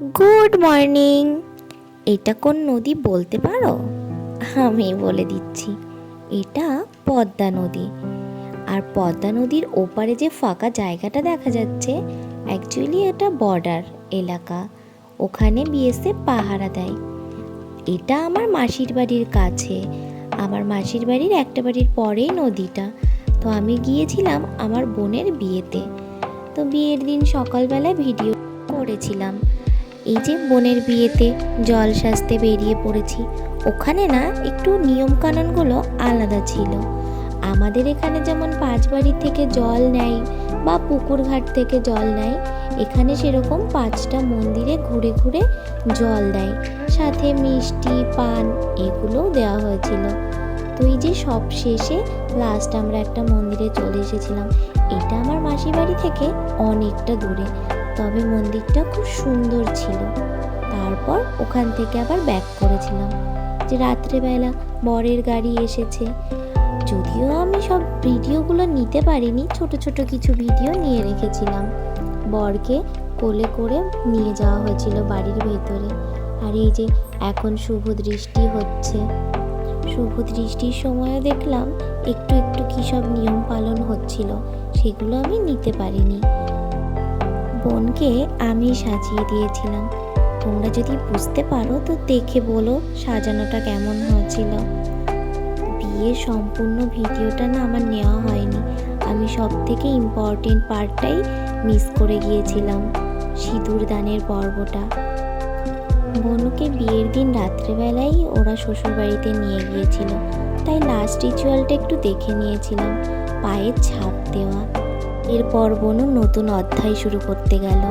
Good morning. এটা কোন নদী বলতে পারো? আমি বলে দিচ্ছি, এটা পদ্মা নদী। আর পদ্মা নদীর ওপারে যে ফাঁকা জায়গাটা দেখা যাচ্ছে অ্যাকচুয়ালি এটা বর্ডার এলাকা। ওখানে বিএসএফ পাহারা দেয়। এটা আমার মাসির বাড়ির কাছে। আমার মাসির বাড়ির একটা বাড়ির পরেই নদীটা। তো আমি গিয়েছিলাম আমার বোনের বিয়েতে। তো বিয়ের দিন সকালবেলা ভিডিও করেছিলাম। এই যে বোনের বিয়েতে জল সাজতে বেরিয়ে পড়েছি, ওখানে না একটু নিয়মকানুনগুলো আলাদা ছিল। আমাদের এখানে যেমন পাঁচ বাড়ি থেকে জল নেয় বা পুকুর ঘাট থেকে জল নেয়, এখানে সেরকম পাঁচটা মন্দিরে ঘুরে ঘুরে জল দেয়। সাথে মিষ্টি, পান এগুলোও দেওয়া হয়েছিল। তো এই যে সব শেষে লাস্ট আমরা একটা মন্দিরে চলে এসেছিলাম। এটা আমার মাসির বাড়ি থেকে অনেকটা দূরে। তবে মন্দিরটা খুব সুন্দর ছিল। তারপর ওখান থেকে আবার ব্যাক করেছিলাম যে রাত্রেবেলা বরের গাড়ি এসেছে। যদিও আমি সব ভিডিওগুলো নিতে পারিনি, ছোট ছোট কিছু ভিডিও নিয়ে রেখেছিলাম। বরকে কোলে করে নিয়ে যাওয়া হয়েছিল বাড়ির ভেতরে। আর এই যে এখন শুভ দৃষ্টি হচ্ছে। শুভ দৃষ্টির সময়ও দেখলাম একটু একটু কী সব নিয়ম পালন হচ্ছিল, সেগুলো আমি নিতে পারিনি। বোনকে আমি সাজিয়ে দিয়েছিলাম। তোমরা যদি বুঝতে পারো, তো দেখে বলো সাজানোটা কেমন হয়েছিল। বিয়ের সম্পূর্ণ ভিডিওটা না আমার নেওয়া হয়নি। আমি সব থেকে ইম্পর্টেন্ট পার্টটাই মিস করে গিয়েছিলাম, সিঁদুর দানের পর্বটা। বনুকে বিয়ের দিন রাত্রেবেলাই ওরা শ্বশুরবাড়িতে নিয়ে গিয়েছিল, তাই লাস্ট রিচুয়ালটা একটু দেখে নিয়েছিলাম, পায়ের ছাপ দেওয়া। এরপর বনু নতুন অধ্যায় শুরু করতে গেল।